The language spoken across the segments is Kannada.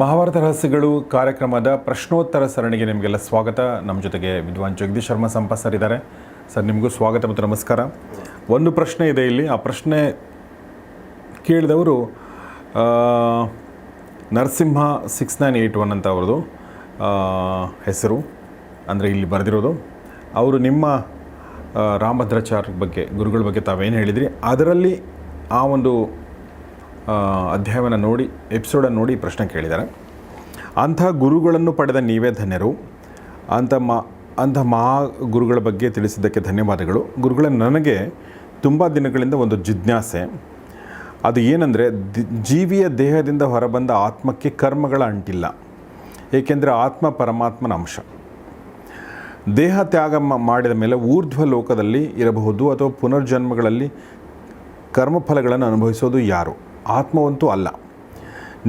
Mahabharata ರಹಸ್ಯಗಳು ಕಾರ್ಯಕ್ರಮದ ಪ್ರಶ್ನೋತ್ತರ ಸರಣಿಗೆ ನಿಮಗೆಲ್ಲ ಸ್ವಾಗತ. ನಮ್ಮ ಜೊತೆಗೆ ವಿದ್ವಾನ್ ಜಗದೀಶ್ ಶರ್ಮಾ ಸಂಪ ಸರ್ ಇದ್ದಾರೆ. ಸರ್ ನಿಮಗೂ ಸ್ವಾಗತ ಮತ್ತು ನಮಸ್ಕಾರ. ಒಂದು ಪ್ರಶ್ನೆ ಇದೆ ಇಲ್ಲಿ. ಆ ಪ್ರಶ್ನೆ ಕೇಳಿದವರು Narasimha six nine eight one ಅಂತ ಅವ್ರದ್ದು ಹೆಸರು. ಅಂದರೆ ಇಲ್ಲಿ ಬರೆದಿರೋದು. ಅವರು ನಿಮ್ಮ ರಾಮಭದ್ರಾಚಾರ್ಯ ಬಗ್ಗೆ, ಗುರುಗಳ ಬಗ್ಗೆ ತಾವೇನು ಹೇಳಿದ್ರಿ? ಅದರಲ್ಲಿ ಆ ಒಂದು ಅಧ್ಯಾಯವನ್ನು ನೋಡಿ, ಎಪಿಸೋಡನ್ನು ನೋಡಿ ಪ್ರಶ್ನೆ ಕೇಳಿದ್ದಾರೆ. ಅಂಥ ಗುರುಗಳನ್ನು ಪಡೆದ ನೀವೇ ಧನ್ಯರು. ಅಂಥ ಮಾ, ಅಂಥ ಮಹಾ ಗುರುಗಳ ಬಗ್ಗೆ ತಿಳಿಸಿದ್ದಕ್ಕೆ ಧನ್ಯವಾದಗಳು. ಗುರುಗಳ, ನನಗೆ ತುಂಬ ದಿನಗಳಿಂದ ಒಂದು ಜಿಜ್ಞಾಸೆ. ಅದು ಏನಂದರೆ ಜೀವಿಯ ದೇಹದಿಂದ ಹೊರಬಂದ ಆತ್ಮಕ್ಕೆ ಕರ್ಮಗಳ ಅಂಟಿಲ್ಲ. ಏಕೆಂದರೆ ಆತ್ಮ ಪರಮಾತ್ಮನ ಅಂಶ. ದೇಹ ತ್ಯಾಗ ಮಾಡಿದ ಮೇಲೆ ಊರ್ಧ್ವ ಲೋಕದಲ್ಲಿ ಇರಬಹುದು ಅಥವಾ ಪುನರ್ಜನ್ಮಗಳಲ್ಲಿ ಕರ್ಮಫಲಗಳನ್ನು ಅನುಭವಿಸೋದು ಯಾರು? ಆತ್ಮವಂತೂ ಅಲ್ಲ.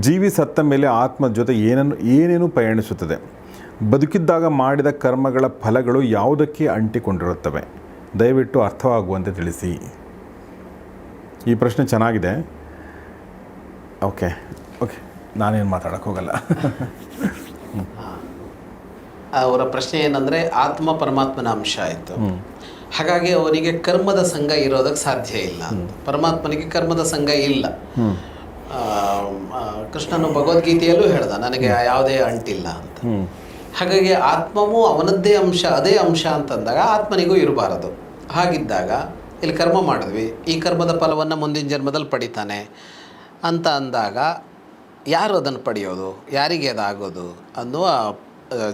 ಜೀವಿ ಸತ್ತ ಮೇಲೆ ಆತ್ಮ ಜೊತೆ ಏನನ್ನು ಏನೇನು ಪಯಣಿಸುತ್ತದೆ ಬದುಕಿದ್ದಾಗ ಮಾಡಿದ ಕರ್ಮಗಳ ಫಲಗಳು ಯಾವುದಕ್ಕೆ ಅಂಟಿಕೊಂಡಿರುತ್ತವೆ? ದಯವಿಟ್ಟು ಅರ್ಥವಾಗುವಂತೆ ತಿಳಿಸಿ. ಈ ಪ್ರಶ್ನೆ ಚೆನ್ನಾಗಿದೆ. ಓಕೆ ಓಕೆ ನಾನೇನು ಮಾತಾಡೋಕ್ಕೆ ಹೋಗಲ್ಲ. ಅವರ ಪ್ರಶ್ನೆ ಏನಂದರೆ ಆತ್ಮ ಪರಮಾತ್ಮನ ಅಂಶ ಆಯಿತು. ಹಾಗಾಗಿ ಅವನಿಗೆ ಕರ್ಮದ ಸಂಘ ಇರೋದಕ್ಕೆ ಸಾಧ್ಯ ಇಲ್ಲ ಪರಮಾತ್ಮನಿಗೆ ಕರ್ಮದ ಸಂಘ ಇಲ್ಲ. ಕೃಷ್ಣನು ಭಗವದ್ಗೀತೆಯಲ್ಲೂ ಹೇಳ್ದ ನನಗೆ ಯಾವುದೇ ಅಂಟಿಲ್ಲ ಅಂತ. ಹಾಗಾಗಿ ಆತ್ಮವು ಅವನದ್ದೇ ಅಂಶ ಅದೇ ಅಂಶ ಅಂತಂದಾಗ ಆತ್ಮನಿಗೂ ಇರಬಾರದು. ಹಾಗಿದ್ದಾಗ ಇಲ್ಲಿ ಕರ್ಮ ಮಾಡಿದ್ವಿ. ಈ ಕರ್ಮದ ಫಲವನ್ನು ಮುಂದಿನ ಜನ್ಮದಲ್ಲಿ ಪಡಿತಾನೆ ಅಂತ ಅಂದಾಗ ಯಾರು ಅದನ್ನು ಪಡೆಯೋದು? ಯಾರಿಗೆ ಅದಾಗೋದು ಅನ್ನುವ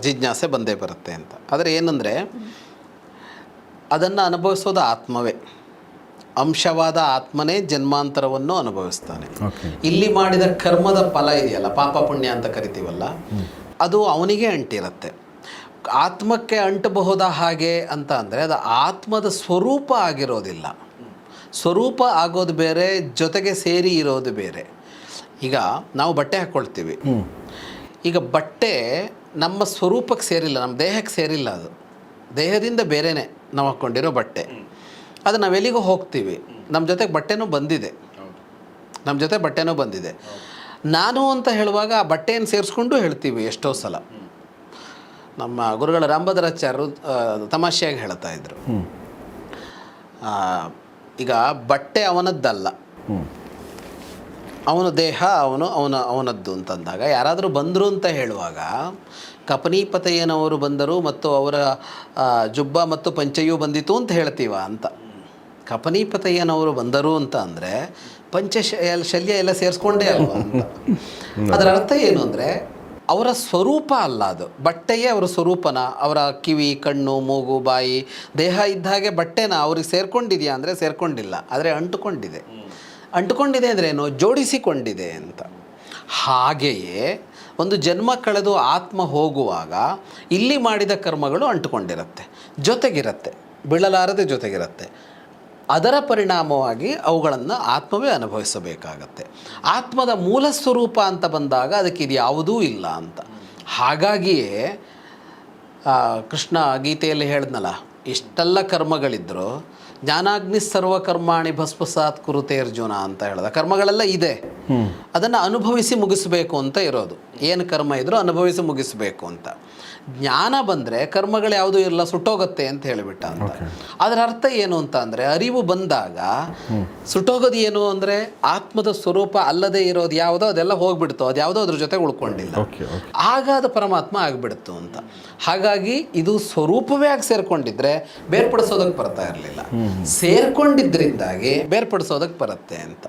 ಜಿಜ್ಞಾಸೆ ಬಂದೇ ಬರುತ್ತೆ ಅಂತ. ಆದರೆ ಏನಂದರೆ ಅದನ್ನು ಅನುಭವಿಸೋದು ಆತ್ಮವೇ. ಅಂಶವಾದ ಆತ್ಮನೇ ಜನ್ಮಾಂತರವನ್ನು ಅನುಭವಿಸ್ತಾನೆ. ಇಲ್ಲಿ ಮಾಡಿದ ಕರ್ಮದ ಫಲ ಇದೆಯಲ್ಲ ಪಾಪ ಪುಣ್ಯ ಅಂತ ಕರಿತೀವಲ್ಲ ಅದು ಅವನಿಗೆ ಅಂಟಿರುತ್ತೆ. ಆತ್ಮಕ್ಕೆ ಅಂಟಬಹುದ ಹಾಗೆ ಅಂತ ಅಂದರೆ ಅದು ಆತ್ಮದ ಸ್ವರೂಪ ಆಗಿರೋದಿಲ್ಲ. ಸ್ವರೂಪ ಆಗೋದು ಬೇರೆ ಜೊತೆಗೆ ಸೇರಿ ಇರೋದು ಬೇರೆ. ಈಗ ನಾವು ಬಟ್ಟೆ ಹಾಕ್ಕೊಳ್ತೀವಿ ಈಗ ಬಟ್ಟೆ ನಮ್ಮ ಸ್ವರೂಪಕ್ಕೆ ಸೇರಿಲ್ಲ ನಮ್ಮ ದೇಹಕ್ಕೆ ಸೇರಿಲ್ಲ ಅದು. ದೇಹದಿಂದ ಬೇರೆನೇ ನಾವು ಹಾಕ್ಕೊಂಡಿರೋ ಬಟ್ಟೆ. ಅದು ನಾವೆಲ್ಲಿಗೂ ಹೋಗ್ತೀವಿ. ನಮ್ಮ ಜೊತೆಗೆ ಬಟ್ಟೆನೂ ಬಂದಿದೆ. ನಮ್ಮ ಜೊತೆ ಬಟ್ಟೆನೂ ಬಂದಿದೆ. ನಾನು ಅಂತ ಹೇಳುವಾಗ ಆ ಬಟ್ಟೆಯನ್ನು ಸೇರಿಸ್ಕೊಂಡು ಹೇಳ್ತೀವಿ ಎಷ್ಟೋ ಸಲ. ನಮ್ಮ ಗುರುಗಳ ರಾಮಭದ್ರಾಚಾರ್ಯರು ತಮಾಷೆಯಾಗಿ ಹೇಳ್ತಾ ಇದ್ರು. ಆ, ಈಗ ಬಟ್ಟೆ ಅವನದ್ದಲ್ಲ. ಅವನ ದೇಹ ಅವನು ಅವನ ಅವನದ್ದು ಅಂತಂದಾಗ ಯಾರಾದರೂ ಬಂದರು ಅಂತ ಹೇಳುವಾಗ ಕಪನೀಪತಯ್ಯನವರು ಬಂದರು ಮತ್ತು ಅವರ ಜುಬ್ಬ ಮತ್ತು ಪಂಚೆಯು ಬಂದಿತು ಅಂತ ಹೇಳ್ತೀವ ಅಂತ. ಕಪನೀಪತಯ್ಯನವರು ಬಂದರು ಅಂತ ಅಂದರೆ ಪಂಚ ಶಲ್ಯ ಎಲ್ಲ ಸೇರಿಸ್ಕೊಂಡೇ ಅಲ್ವ ಅದರ ಅರ್ಥ ಏನು ಅಂದರೆ ಅವರ ಸ್ವರೂಪ ಅಲ್ಲ ಅದು. ಬಟ್ಟೆಯೇ ಅವರ ಸ್ವರೂಪನ. ಅವರ ಕಿವಿ ಕಣ್ಣು ಮೂಗು ಬಾಯಿ ದೇಹ ಇದ್ದ ಹಾಗೆ ಬಟ್ಟೆನ ಅವ್ರಿಗೆ ಸೇರ್ಕೊಂಡಿದೆಯಾ ಅಂದರೆ ಸೇರ್ಕೊಂಡಿಲ್ಲ. ಆದರೆ ಅಂಟುಕೊಂಡಿದೆ. ಅಂಟುಕೊಂಡಿದೆ ಅಂದ್ರೇನು ಜೋಡಿಸಿಕೊಂಡಿದೆ ಅಂತ. ಹಾಗೆಯೇ ಒಂದು ಜನ್ಮ ಕಳೆದು ಆತ್ಮ ಹೋಗುವಾಗ ಇಲ್ಲಿ ಮಾಡಿದ ಕರ್ಮಗಳು ಅಂಟುಕೊಂಡಿರುತ್ತೆ, ಜೊತೆಗಿರುತ್ತೆ, ಬೀಳಲಾರದೆ ಜೊತೆಗಿರುತ್ತೆ. ಅದರ ಪರಿಣಾಮವಾಗಿ ಅವುಗಳನ್ನು ಆತ್ಮವೇ ಅನುಭವಿಸಬೇಕಾಗತ್ತೆ. ಆತ್ಮದ ಮೂಲ ಸ್ವರೂಪ ಅಂತ ಬಂದಾಗ ಅದಕ್ಕೆ ಇದು ಯಾವುದೂ ಇಲ್ಲ ಅಂತ. ಹಾಗಾಗಿಯೇ ಕೃಷ್ಣ ಗೀತೆಯಲ್ಲಿ ಹೇಳಿದ್ನಲ್ಲ, ಇಷ್ಟೆಲ್ಲ ಕರ್ಮಗಳಿದ್ರು ಜ್ಞಾನಾಗ್ನಿ ಸರ್ವ ಕರ್ಮಾಣಿ ಭಸ್ಮಸಾತ್ ಕುರುತೆ ಅರ್ಜುನ ಅಂತ ಹೇಳಿದ. ಕರ್ಮಗಳೆಲ್ಲ ಇದೆ. ಅದನ್ನು ಅನುಭವಿಸಿ ಮುಗಿಸಬೇಕು ಅಂತ ಇರೋದು. ಏನು ಕರ್ಮ ಇದ್ರೂ ಅನುಭವಿಸಿ ಮುಗಿಸಬೇಕು ಅಂತ. ಜ್ಞಾನ ಬಂದರೆ ಕರ್ಮಗಳು ಯಾವುದೂ ಇಲ್ಲ ಸುಟ್ಟೋಗುತ್ತೆ ಅಂತ ಹೇಳಿಬಿಟ್ಟ ಅಂತ. ಅದರ ಅರ್ಥ ಏನು ಅಂತ ಅಂದರೆ ಅರಿವು ಬಂದಾಗ ಸುಟ್ಟೋಗೋದು ಏನು ಅಂದರೆ ಆತ್ಮದ ಸ್ವರೂಪ ಅಲ್ಲದೆ ಇರೋದು ಯಾವುದೋ ಅದೆಲ್ಲ ಹೋಗ್ಬಿಡ್ತು ಅದು ಯಾವುದೋ ಅದ್ರ ಜೊತೆ ಉಳ್ಕೊಂಡಿಲ್ಲ. ಆಗ ಅದು ಪರಮಾತ್ಮ ಆಗಿಬಿಡ್ತು ಅಂತ. ಹಾಗಾಗಿ ಇದು ಸ್ವರೂಪವೇ ಆಗಿ ಸೇರ್ಕೊಂಡಿದ್ರೆ ಬೇರ್ಪಡಿಸೋದಕ್ಕೆ ಬರ್ತಾ ಇರಲಿಲ್ಲ. ಸೇರ್ಕೊಂಡಿದ್ದರಿಂದಾಗಿ ಬೇರ್ಪಡಿಸೋದಕ್ಕೆ ಬರುತ್ತೆ ಅಂತ.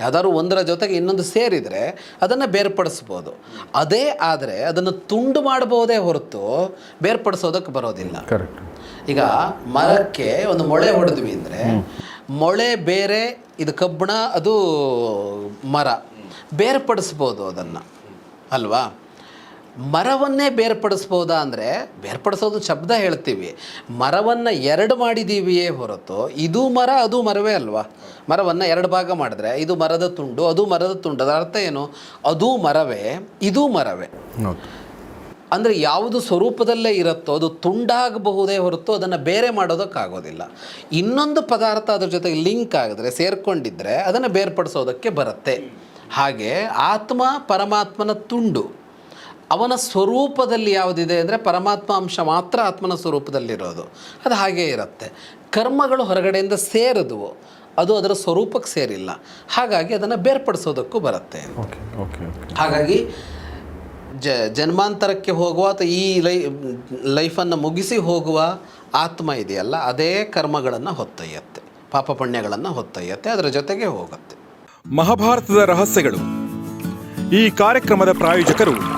ಯಾವ್ದಾದ್ರು ಒಂದರ ಜೊತೆಗೆ ಇನ್ನೊಂದು ಸೇರಿದರೆ ಅದನ್ನು ಬೇರ್ಪಡಿಸ್ಬೋದು. ಅದೇ ಆದರೆ ಅದನ್ನು ತುಂಡು ಮಾಡಬಹುದೇ ಹೊರತು ಬೇರ್ಪಡಿಸೋದಕ್ಕೆ ಬರೋದಿಲ್ಲ. ಕರೆಕ್ಟ್ ಈಗ ಮರಕ್ಕೆ ಒಂದು ಮೊಳೆ ಹೊಡೆದ್ವಿ ಅಂದರೆ ಮೊಳೆ ಬೇರೆ ಇದು ಕಬ್ಬಣ ಅದು ಮರ. ಬೇರ್ಪಡಿಸ್ಬೋದು ಅದನ್ನು. ಅಲ್ವಾ? ಮರವನ್ನೇ ಬೇರ್ಪಡಿಸ್ಬೋದಾ ಅಂದರೆ ಬೇರ್ಪಡಿಸೋದು ಶಬ್ದ ಹೇಳ್ತೀವಿ. ಮರವನ್ನು ಎರಡು ಮಾಡಿದ್ದೀವಿಯೇ ಹೊರತು ಇದು ಮರ ಅದು ಮರವೇ ಅಲ್ವಾ? ಮರವನ್ನು ಎರಡು ಭಾಗ ಮಾಡಿದ್ರೆ ಇದು ಮರದ ತುಂಡು ಅದು ಮರದ ತುಂಡು. ಅದರ ಅರ್ಥ ಏನು? ಅದು ಮರವೇ ಇದು ಮರವೇ. ಅಂದರೆ ಯಾವುದು ಸ್ವರೂಪದಲ್ಲೇ ಇರುತ್ತೋ ಅದು ತುಂಡಾಗಬಹುದೇ ಹೊರತು ಅದನ್ನು ಬೇರೆ ಮಾಡೋದಕ್ಕಾಗೋದಿಲ್ಲ. ಇನ್ನೊಂದು ಪದಾರ್ಥ ಅದ್ರ ಜೊತೆಗೆ ಲಿಂಕ್ ಆಗಿದ್ರೆ ಸೇರ್ಕೊಂಡಿದ್ರೆ ಅದನ್ನು ಬೇರ್ಪಡಿಸೋದಕ್ಕೆ ಬರುತ್ತೆ. ಹಾಗೆ ಆತ್ಮ ಪರಮಾತ್ಮನ ತುಂಡು. ಅವನ ಸ್ವರೂಪದಲ್ಲಿ ಯಾವುದಿದೆ ಅಂದರೆ ಪರಮಾತ್ಮ ಅಂಶ ಮಾತ್ರ ಆತ್ಮನ ಸ್ವರೂಪದಲ್ಲಿರೋದು. ಅದು ಹಾಗೇ ಇರುತ್ತೆ. ಕರ್ಮಗಳು ಹೊರಗಡೆಯಿಂದ ಸೇರಿದ್ವು. ಅದು ಅದರ ಸ್ವರೂಪಕ್ಕೆ ಸೇರಿಲ್ಲ. ಹಾಗಾಗಿ ಅದನ್ನು ಬೇರ್ಪಡಿಸೋದಕ್ಕೂ ಬರುತ್ತೆ ಓಕೆ ಓಕೆ ಓಕೆ ಹಾಗಾಗಿ ಜ ಜನ್ಮಾಂತರಕ್ಕೆ ಹೋಗುವ ಅಥವಾ ಈ ಲೈ ಲೈಫನ್ನು ಮುಗಿಸಿ ಹೋಗುವ ಆತ್ಮ ಇದೆಯಲ್ಲ ಅದೇ ಕರ್ಮಗಳನ್ನು ಹೊತ್ತೊಯ್ಯತ್ತೆ. ಪಾಪ ಪುಣ್ಯಗಳನ್ನು ಹೊತ್ತೊಯ್ಯತ್ತೆ ಅದರ ಜೊತೆಗೆ ಹೋಗುತ್ತೆ. ಮಹಾಭಾರತದ ರಹಸ್ಯಗಳು. ಈ ಕಾರ್ಯಕ್ರಮದ ಪ್ರಾಯೋಜಕರು